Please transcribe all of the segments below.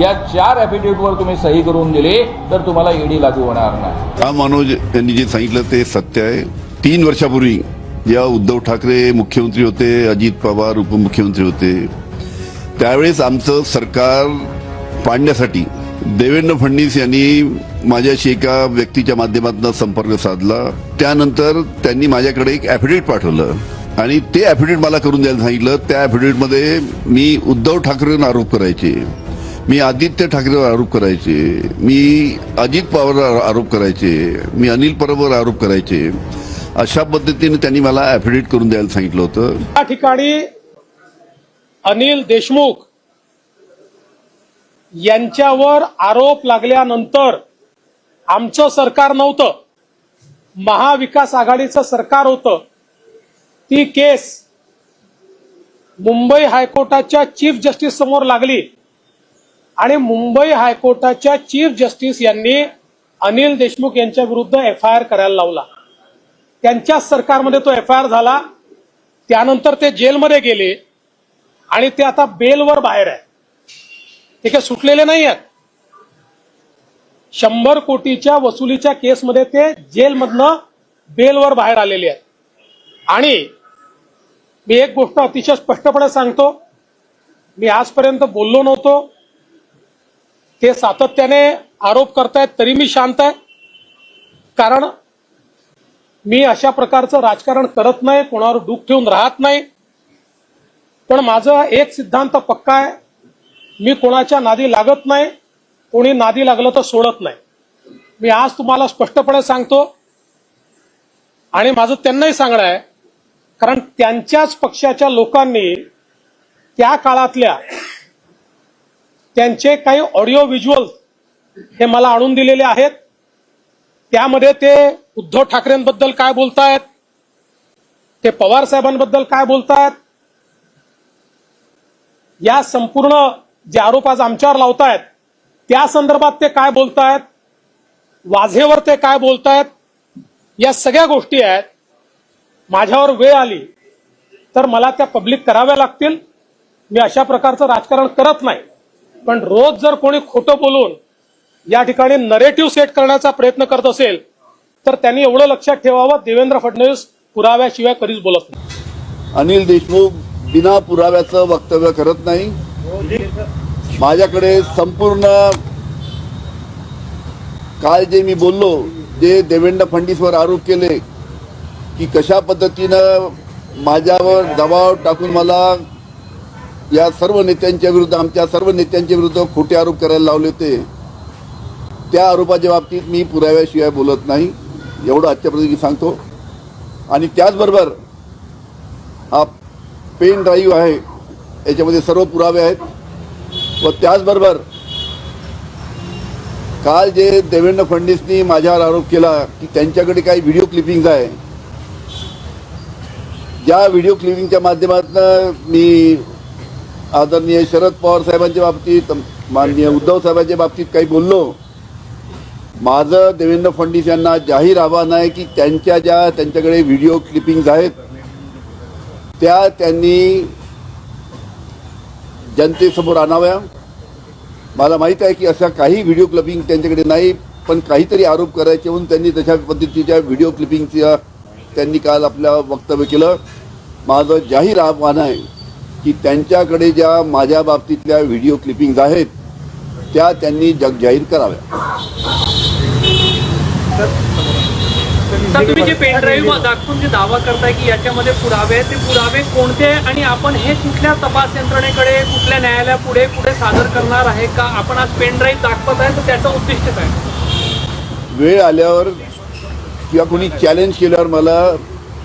या चार ॲफिडेव्हिटवर तुम्ही सही करून दिली तर तुम्हाला ईडी लागू होणार नाही. हा मनोज यांनी जे सांगितलं ते सत्य आहे. तीन वर्षापूर्वी जेव्हा उद्धव ठाकरे मुख्यमंत्री होते अजित पवार उपमुख्यमंत्री होते त्यावेळेस आमचं सरकार पाडण्यासाठी देवेंद्र फडणवीस यांनी माझ्याशी एका व्यक्तीच्या माध्यमातून संपर्क साधला. त्यानंतर त्यांनी माझ्याकडे एक ॲफिडेव्हिट पाठवलं. आणि ते ॲफिडेव्हिट मला करून द्यायला सांगितलं. त्या ॲफिडेव्हिटमध्ये मी उद्धव ठाकरेंवर आरोप करायचे. मी आदित्य ठाकरेवर आरोप करायचे मी अजित पवारवर आरोप करायचे मी अनिल परबवर आरोप करायचे अशा पद्धतीने त्यांनी मला ॲफिडेव्हिट करून द्यायला सांगितलं होतं. या ठिकाणी अनिल देशमुख यांच्यावर आरोप लागल्यानंतर आमचं सरकार नव्हतं. महाविकास आघाडीचं सरकार होतं. ती केस मुंबई हायकोर्टाच्या चीफ जस्टिस समोर लागली. आणि मुंबई हायकोर्टाच्या चीफ जस्टिस यांनी अनिल देशमुख यांच्या विरुद्ध एफ आय आर करायला लावला. त्यांच्याच सरकारमध्ये तो एफ आय आर झाला. त्यानंतर ते जेलमध्ये गेले. आणि ते आता बेलवर बाहेर आहे. ते काही सुटलेले नाही आहेत. शंभर कोटीच्या वसुलीच्या केसमध्ये ते जेलमधनं बेलवर बाहेर आलेले आहेत. आणि मी एक गोष्ट अतिशय स्पष्टपणे सांगतो. मी आजपर्यंत बोललो नव्हतो. ते सातत्याने आरोप करतायत तरी मी शांत आहे. कारण मी अशा प्रकारचं राजकारण करत नाही कोणावर दुःख ठेवून राहत नाही. पण माझा एक सिद्धांत पक्का आहे मी कोणाच्या नादी लागत नाही कोणी नादी लागलं तर सोडत नाही. मी आज तुम्हाला स्पष्टपणे सांगतो आणि माझं त्यांनाही सांगणं आहे कारण त्यांच्याच पक्षाच्या लोकांनी त्या काळातल्या त्यांचे काही ऑडिओ व्हिज्युअल हे मला आणून दिलेले आहेत. त्यामध्ये ते उद्धव ठाकरेंबद्दल काय बोलतायत ते पवार साहेबांबद्दल काय बोलतायत या संपूर्ण जे आरोप आज आमच्यावर लावतायत त्या संदर्भात ते काय बोलतायत वाझेवर ते काय बोलतायत या सगळ्या गोष्टी आहेत. माझ्यावर वेळ आली तर मला त्या पब्लिक कराव्या लागतील. मी अशा प्रकारचं राजकारण करत नाही. पण रोज जर कोणी खोटं बोलून या ठिकाणी नरेटिव्ह सेट करण्याचा प्रयत्न करत असेल तर त्यांनी एवढं लक्षात ठेवावं देवेंद्र फडणवीस पुराव्याशिवाय कधीच बोलत नाही. अनिल देशमुख बिना पुराव्याचं वक्तव्य करत नाही. माझ्याकडे संपूर्ण काल जे मी बोललो जे देवेंद्र फडणवीसवर आरोप केले की कशा पद्धतीनं माझ्यावर दबाव टाकून मला या सर्व नेत्यांच्या विरुद्ध आमच्या सर्व नेत्यांच्या विरुद्ध खोटे आरोप करायला लावले होते. त्या आरोपाच्या बाबतीत मी पुराव्याशिवाय बोलत नाही. एवढं आजच्या पद्धतीने सांगतो. आणि त्याचबरोबर हा पेन ड्राईव्ह आहे. याच्यामध्ये सर्व पुरावे आहेत. व त्याचबरोबर काल जे देवेंद्र फडणवीसनी माझ्यावर आरोप केला की त्यांच्याकडे काही व्हिडिओ क्लिपिंग्ज आहे. ज्या व्हिडिओ क्लिपिंगच्या माध्यमातून मी आदरणीय शरद पवार साहेबांच्या बाबतीत माननीय उद्धव साहेबांच्या बाबतीत काही बोललो. माझं देवेंद्र फडणवीस यांना जाहीर आव्हान आहे की त्यांच्या ज्या त्यांच्याकडे व्हिडिओ क्लिपिंग्ज आहेत त्या त्यांनी जनतेसमोर आणाव्या. मला माहीत आहे की अशा काही व्हिडिओ क्लिपिंग त्यांच्याकडे नाही पण काहीतरी आरोप करायचे म्हणून त्यांनी तशा पद्धतीच्या व्हिडिओ क्लिपिंगच्या त्यांनी काल आपल्या वक्तव्य केलं. माझं जाहीर आव्हान आहे की त्यांच्याकडे ज्या माझ्या बाबतीतल्या व्हिडिओ क्लिपिंग्ज आहेत त्या त्यांनी जगजाहीर कराव्या. तर तुम्ही जे पेन ड्राईव्ह दाखवून जे दावा करताय की याच्यामध्ये पुरावे ते पुरावे कोणते आणि आपण हे कुठल्या तपास यंत्रणेकडे कुठल्या न्यायालयापुढे पुढे सादर करणार आहे का? आपण आज पेन ड्राईव्ह दाखवत आहे तर त्याचं उद्दिष्ट काय? वेळ आल्यावर किंवा कोणी चॅलेंज केल्यावर मला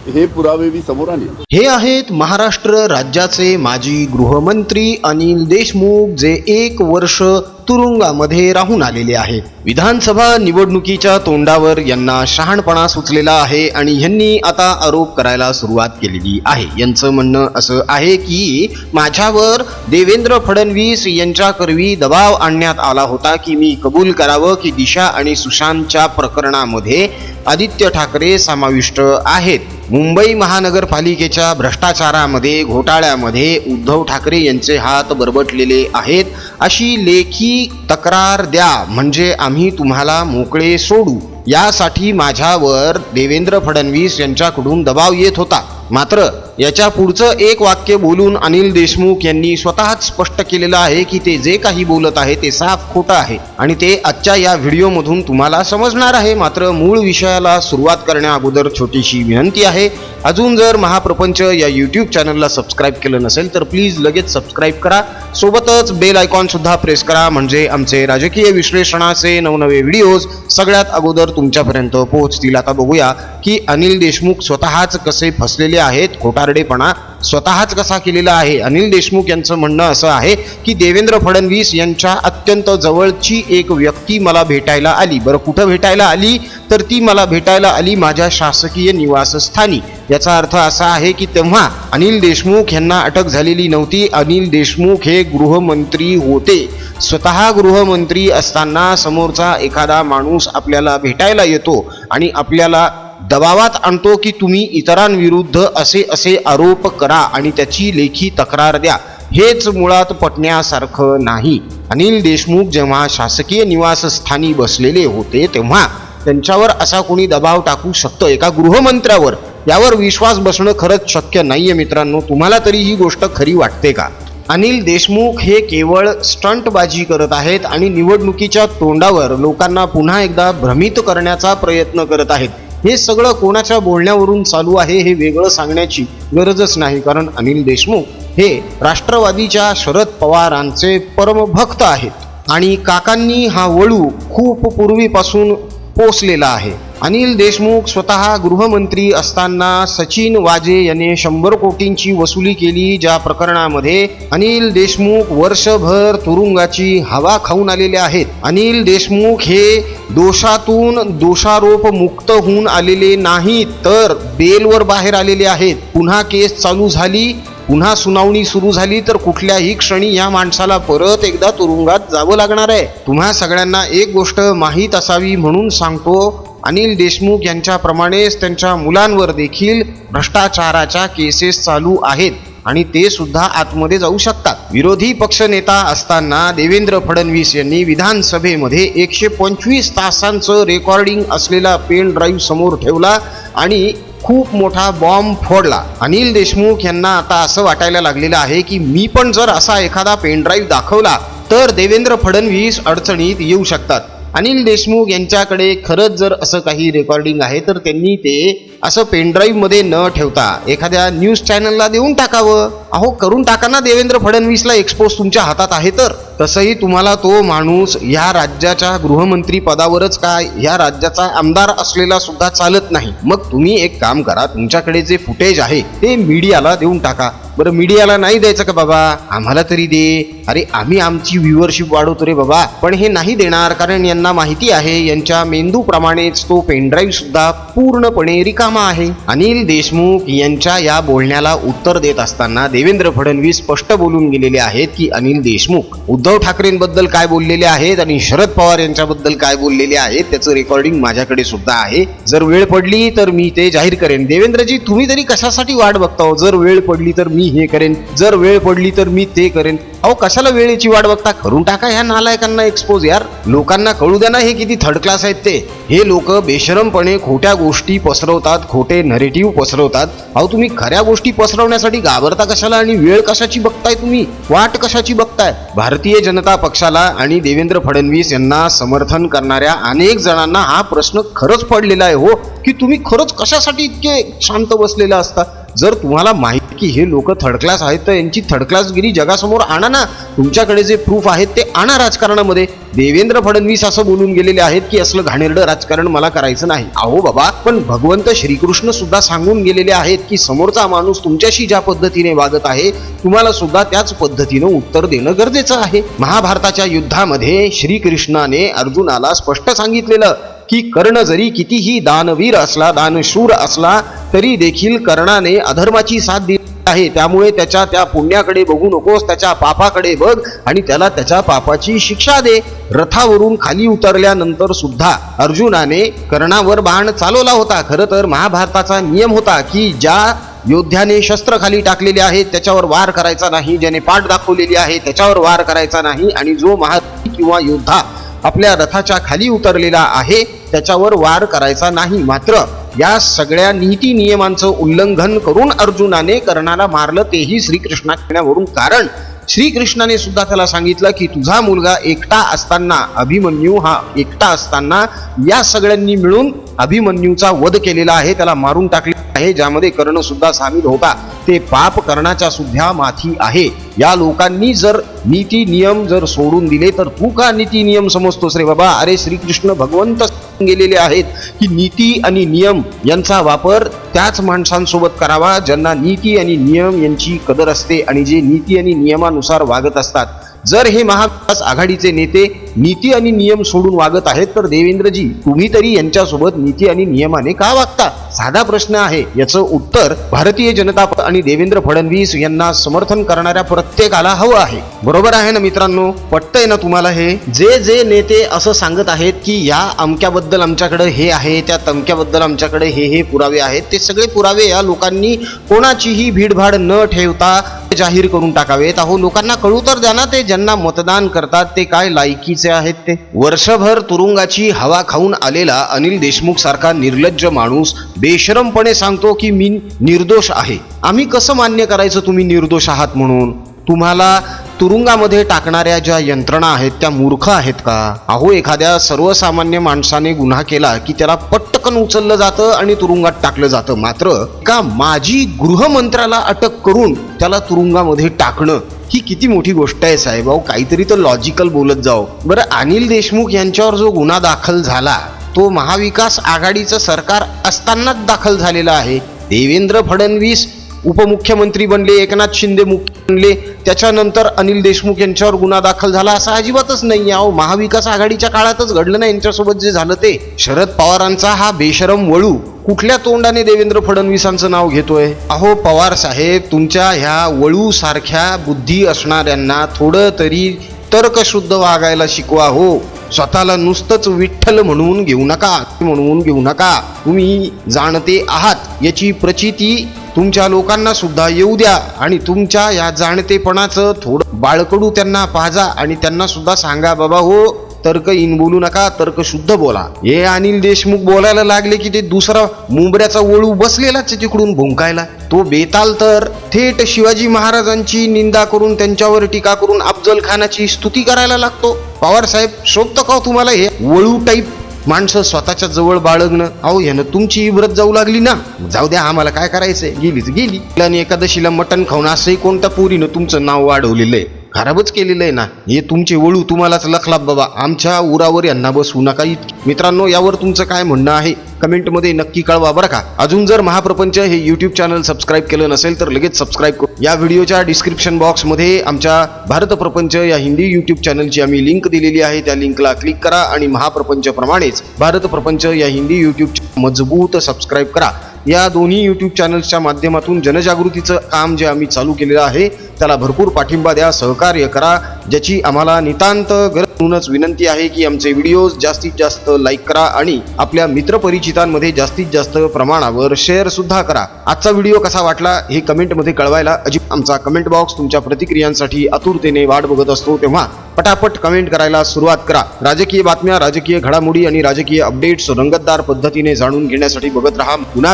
हे पुरावे मी समोर आणले. हे आहेत महाराष्ट्र राज्याचे माजी गृहमंत्री अनिल देशमुख जे एक वर्ष तुरुंगामध्ये राहून आलेले आहेत विधानसभा निवडणुकीच्या तोंडावर यांना शहाणपणा सुचलेला आहे आणि यांनी आता आरोप करायला सुरुवात केलेली आहे. यांचं म्हणणं असं आहे की माझ्यावर देवेंद्र फडणवीस यांच्याकरवी दबाव आणण्यात आला होता की मी कबूल करावं की दिशा आणि सुशांतच्या प्रकरणामध्ये आदित्य ठाकरे समाविष्ट आहेत. मुंबई महानगरपालिकेच्या भ्रष्टाचारामध्ये घोटाळ्यामध्ये उद्धव ठाकरे यांचे हात बरबटलेले आहेत. अशी लेखी तक्रार द्या म्हणजे आम्ही तुम्हाला मोकळे सोडू. यासाठी माझ्यावर देवेंद्र फडणवीस यांच्याकडून दबाव येत होता. मात्र याच्या पुढचं एक वाक्य बोलून अनिल देशमुख यांनी स्वतःच स्पष्ट केलेलं आहे की ते जे काही बोलत आहे ते साफ खोटं आहे. आणि ते आजच्या या व्हिडिओमधून तुम्हाला समजणार आहे. मात्र मूळ विषयाला सुरुवात करण्या अगोदर छोटीशी विनंती आहे. अजून जर महाप्रपंच या यूट्यूब चॅनलला सबस्क्राईब केलं नसेल तर प्लीज लगेच सबस्क्राईब करा. सोबतच बेल आयकॉनसुद्धा प्रेस करा. म्हणजे आमचे राजकीय विश्लेषणाचे नवनवे व्हिडिओज सगळ्यात अगोदर तुमच्यापर्यंत पोहोचतील. आता बघूया की अनिल देशमुख स्वतःच कसे फसलेले आहेत. खोटारडेपणा स्वतःच कसा केलेला आहे? अनिल देशमुख यांचं म्हणणं असं आहे की देवेंद्र फडणवीस यांच्या अत्यंत जवळची एक व्यक्ती मला भेटायला आली. बरं कुठं भेटायला आली? तर ती मला भेटायला आली माझ्या शासकीय निवासस्थानी. याचा अर्थ असा आहे की तेव्हा अनिल देशमुख यांना अटक झालेली नव्हती. अनिल देशमुख हे गृहमंत्री होते. स्वतः गृहमंत्री असताना समोरचा एखादा माणूस आपल्याला भेटायला येतो आणि आपल्याला दबावात आणतो की तुम्ही इतरांविरुद्ध असे असे आरोप करा आणि त्याची लेखी तक्रार द्या. हेच मुळात पटण्यासारखं नाही. अनिल देशमुख जेव्हा शासकीय निवासस्थानी बसलेले होते तेव्हा त्यांच्यावर असा कोणी दबाव टाकू शकतं एका गृहमंत्र्यावर? यावर विश्वास बसणं खरंच शक्य नाहीये मित्रांनो. तुम्हाला तरी ही गोष्ट खरी वाटते का? अनिल देशमुख हे केवळ स्टंटबाजी करत आहेत आणि निवडणुकीच्या तोंडावर लोकांना पुन्हा एकदा भ्रमित करण्याचा प्रयत्न करत आहेत. हे सगळं कोणाच्या बोलण्यावरून चालू आहे हे वेगळं सांगण्याची गरजच नाही कारण अनिल देशमुख हे राष्ट्रवादीच्या शरद पवारांचे परमभक्त आहेत. आणि काकांनी हा वळू खूप पूर्वीपासून पोचलेला आहे. अनिल देशमुख स्वतः गृहमंत्री असताना सचिन वाजे याने शंभर कोटींची वसुली केली ज्या प्रकरणामध्ये अनिल देशमुख वर्षभर तुरुंगाची हवा खाऊन आलेले आहेत. अनिल देशमुख हे दोषातून दोषारोप मुक्त होऊन आलेले नाहीत तर बेलवर बाहेर आलेले आहेत. पुन्हा केस चालू झाली पुन्हा सुनावणी सुरू झाली तर कुठल्याही क्षणी या माणसाला परत एकदा तुरुंगात जावं लागणार आहे. तुम्हा सगळ्यांना एक गोष्ट माहीत असावी म्हणून सांगतो अनिल देशमुख यांच्याप्रमाणेच त्यांच्या मुलांवर देखील भ्रष्टाचाराच्या केसेस चालू आहेत आणि ते सुद्धा आतमध्ये जाऊ शकतात. विरोधी पक्षनेता असताना देवेंद्र फडणवीस यांनी विधानसभेमध्ये एकशे पंचवीस तासांचं रेकॉर्डिंग असलेला पेन ड्राईव्ह समोर ठेवला आणि खूप मोठा बॉम्ब फोडला. अनिल देशमुख यांना आता असं वाटायला लागलेलं आहे की मी पण जर असा एखादा पेनड्राईव्ह दाखवला तर देवेंद्र फडणवीस अडचणीत येऊ शकतात. अनिल देशमुख यांच्याकडे खरंच जर असं काही रेकॉर्डिंग आहे तर त्यांनी ते असं पेनड्राईव्हमध्ये न ठेवता एखाद्या न्यूज चॅनलला देऊन टाकावं. अहो करून टाका ना देवेंद्र फडणवीसला एक्सपोज तुमच्या हातात आहे तर. तसंही तुम्हाला तो माणूस ह्या राज्याच्या गृहमंत्री पदावरच काय या राज्याचा आमदार असलेला सुद्धा चालत नाही. मग तुम्ही एक काम करा तुमच्याकडे जे फुटेज आहे ते मीडियाला देऊन टाका. बरं मीडियाला नाही द्यायचं का बाबा? आम्हाला तरी दे. अरे आम्ही आमची व्ह्युअरशिप वाढवतो रे बाबा. पण हे नाही देणार कारण यांना माहिती आहे यांच्या मेंदूप्रमाणेच तो पेनड्राईव्ह सुद्धा पूर्णपणे रिकामा आहे. अनिल देशमुख यांच्या या बोलण्याला उत्तर देत असताना देवेंद्र फडणवीस स्पष्ट बोलून गेलेले आहेत की अनिल देशमुख उद्धव ठाकरेंबद्दल काय बोललेले आहेत आणि शरद पवार यांच्याबद्दल काय बोललेले आहेत त्याचं रेकॉर्डिंग माझ्याकडे सुद्धा आहे. जर वेळ पडली तर मी ते जाहीर करेन. देवेंद्रजी तुम्ही तरी कशासाठी वाट बघता हो? जर वेळ पडली तर मी हे करेन. जर वेळ पडली तर मी ते करेन. अहो कशाला वेळेची वाट बघता? करून टाका ह्या नालायकांना एक्सपोज यार. लोकांना कळू द्या ना हे किती थर्ड क्लास आहेत ते. हे लोक बेशरमपणे खोट्या गोष्टी पसरवतात खोटे नरेटिव्ह पसरवतात. अहो तुम्ही खऱ्या गोष्टी पसरवण्यासाठी घाबरता कशाला आणि वेळ कशाची बघताय तुम्ही? वाट कशाची बघताय? भारतीय जनता पक्षाला आणि देवेंद्र फडणवीस यांना समर्थन करणाऱ्या अनेक जणांना हा प्रश्न खरंच पडलेला आहे हो. की तुम्ही खरंच कशासाठी इतके शांत बसलेला असता? जर तुम्हाला माहिती की हे लोक थर्ड क्लास आहेत तर यांची थर्ड क्लासगिरी जगासमोर आणा ना. तुमच्याकडे जे प्रूफ आहेत ते आणा राजकारणामध्ये. देवेंद्र फडणवीस असं बोलून गेलेले आहेत की असलं घाणेरडं राजकारण मला करायचं नाही. अहो बाबा पण भगवंत श्रीकृष्ण सुद्धा सांगून गेलेले आहेत की समोरचा माणूस तुमच्याशी ज्या पद्धतीने वागत आहे तुम्हाला सुद्धा त्याच पद्धतीनं उत्तर देणं गरजेचं आहे. महाभारताच्या युद्धामध्ये श्रीकृष्णाने अर्जुनाला स्पष्ट सांगितलेलं की कर्ण जरी कितीही दानवीर असला दानशूर असला तरी देखील कर्णाने अधर्माची साथ दिली आहे. त्यामुळे त्याच्या त्या पुण्याकडे बघू नकोस त्याच्या पापाकडे बघ आणि त्याला त्याच्या पापाची शिक्षा दे. रथावरून खाली उतरल्यानंतर सुद्धा अर्जुनाने कर्णावर बाण चालवला होता. खरं तर महाभारताचा नियम होता की ज्या योद्ध्याने शस्त्र खाली टाकलेले आहेत त्याच्यावर वार करायचा नाही ज्याने पाठ दाखवलेली आहे त्याच्यावर वार करायचा नाही आणि जो महा किंवा योद्धा आपल्या रथाच्या खाली उतरलेला आहे त्याच्यावर वार करायचा नाही. मात्र या सगळ्या नीती नियमांचं उल्लंघन करून अर्जुनाने कर्णाला मारलं तेही श्रीकृष्णावरून कारण श्रीकृष्णाने सुद्धा त्याला सांगितलं की तुझा मुलगा एकटा असताना अभिमन्यू हा एकटा असताना या सगळ्यांनी मिळून अभिमन्यूचा वध केलेला आहे त्याला मारून टाकले आहे ज्यामध्ये कर्ण सुद्धा सामील होता. ते पाप कर्णाच्या सुद्धा माथी आहे. या लोकांनी जर नीती नियम जर सोडून दिले तर तू का नीती नियम समजतोस रे बाबा? अरे श्रीकृष्ण भगवंत गेलेले आहेत की नीती आणि नियम यांचा वापर त्याच माणसांसोबत करावा ज्यांना नीती आणि नियम यांची कदर असते आणि जे नीती आणि नियमानुसार वागत असतात. जर हे महाविकास आघाडीचे नेते नीती आणि नियम सोडून वागत आहेत तर देवेंद्रजी तुम्ही तरी यांच्यासोबत नीती आणि नियमाने का वागता साधा प्रश्न आहे. याचं उत्तर भारतीय जनता आणि देवेंद्र फडणवीस यांना समर्थन करणाऱ्या प्रत्येकाला हवं आहे. बरोबर आहे ना मित्रांनो? पटतंय ना तुम्हाला हे? जे जे नेते असं सांगत आहेत की या अमक्याबद्दल आमच्याकडे हे आहे त्या तमक्याबद्दल आमच्याकडे हे हे पुरावे आहेत ते सगळे पुरावे या लोकांनी कोणाचीही भीडभाड न ठेवता जाहीर करून टाकावेत. अहो लोकांना कळू तर द्या ना ते ज्यांना मतदान करतात ते काय लायकीचे आहेत ते. वर्षभर तुरुंगाची हवा खाऊन आलेला अनिल देशमुख सारखा निर्लज्ज माणूस बेशरमपणे सांगतो की मी निर्दोष आहे. आम्ही कसं मान्य करायचं तुम्ही निर्दोष आहात म्हणून? तुम्हाला तुरुंगामध्ये टाकणाऱ्या ज्या यंत्रणा आहेत त्या मूर्ख आहेत का? अहो एखाद्या सर्वसामान्य माणसाने गुन्हा केला की त्याला पटकन उचललं जातं आणि तुरुंगात टाकलं जातं. मात्र का माजी गृहमंत्र्याला अटक करून त्याला तुरुंगामध्ये टाकणं ही किती मोठी गोष्ट आहे साहेब? अहो काहीतरी तर लॉजिकल बोलत जाओ. बरं अनिल देशमुख यांच्यावर जो गुन्हा दाखल झाला तो महाविकास आघाडीचं सरकार असतानाच दाखल झालेला आहे. देवेंद्र फडणवीस उपमुख्यमंत्री बनले एकनाथ शिंदे मुख्य आणले त्याच्यानंतर अनिल देशमुख यांच्यावर गुन्हा दाखल झाला. असा अजिबातच नाही अहो महाविकास आघाडीच्या काळातच घडलं ना यांच्यासोबत जे झालं ते. शरद पवारांचा हा बेशरम वळू. कुठल्या तोंडाने देवेंद्र फडणवीसांचं नाव घेतोय? अहो पवार साहेब तुमच्या ह्या वळू सारख्या बुद्धी असणाऱ्यांना थोडं तरी तर्कशुद्ध वागायला शिकवा हो. स्वतःला नुसतंच विठ्ठल म्हणून घेऊ नका म्हणून घेऊ नका. तुम्ही जाणते आहात याची प्रचिती तुमच्या लोकांना सुद्धा येऊ द्या आणि तुमच्या या जाणतेपणाचं थोडं बाळकडू त्यांना पाजा आणि त्यांना सुद्धा सांगा बाबा हो तर्क इन बोलू नका तर्क शुद्ध बोला. हे अनिल देशमुख बोलायला लागले की ते दुसरा मुंबऱ्याचा वळू बसलेलाच तिकडून भुंकायला. तो बेताल तर थेट शिवाजी महाराजांची निंदा करून त्यांच्यावर टीका करून अफजल खानाची स्तुती करायला लागतो. पवार साहेब शोभतं का हो तुम्हाला हे? वळू टाईप माणसं स्वतःच्या जवळ बाळगणं अहो यानं तुमची इब्रत जाऊ लागली ना. जाऊ द्या आम्हाला काय करायचंय? गेलीच गेली. आणि एकादशीला मटण खाऊन असंही कोणत्या पोरीनं तुमचं नाव वाढवलेलं आहे? खराबच केलेलं आहे ना. हे तुमचे वळू तुम्हालाच लखलाप बाबा. आमच्या उरावर यांना बसवू नका. इतकी मित्रांनो यावर तुमचं काय म्हणणं आहे? कमेंटमध्ये नक्की कळवा बरं का? अजून जर महाप्रपंच हे यूट्यूब चॅनल सबस्क्राईब केलं नसेल तर लगेच सबस्क्राईब करू. या व्हिडिओच्या डिस्क्रिप्शन बॉक्समध्ये आमच्या भारत प्रपंच या हिंदी यूट्यूब चॅनलची आम्ही लिंक दिलेली आहे. त्या लिंकला क्लिक करा आणि महाप्रपंचप्रमाणेच भारत प्रपंच या हिंदी यूट्यूब मजबूत सबस्क्राईब करा. या दोन्ही यूट्यूब चॅनल्सच्या माध्यमातून जनजागृतीचं काम जे आम्ही चालू केलेलं आहे त्याला भरपूर पाठिंबा द्या सहकार्य करा ज्याची आम्हाला नितांत गरज म्हणूनच विनंती आहे की आमचे व्हिडिओज जास्तीत जास्त लाईक करा आणि आपल्या मित्रपरिचितांमध्ये जास्तीत जास्त प्रमाणावर शेअर सुद्धा करा. आजचा व्हिडिओ कसा वाटला हे कमेंटमध्ये कळवायला अजिब आमचा कमेंट बॉक्स तुमच्या प्रतिक्रियांसाठी आतुरतेने वाट बघत असतो तेव्हा पटापट कमेंट करायला सुरुवात करा. राजकीय बातम्या राजकीय घडामोडी आणि राजकीय अपडेट्स रंगतदार पद्धतीने जाणून घेण्यासाठी बघत राहा. पुन्हा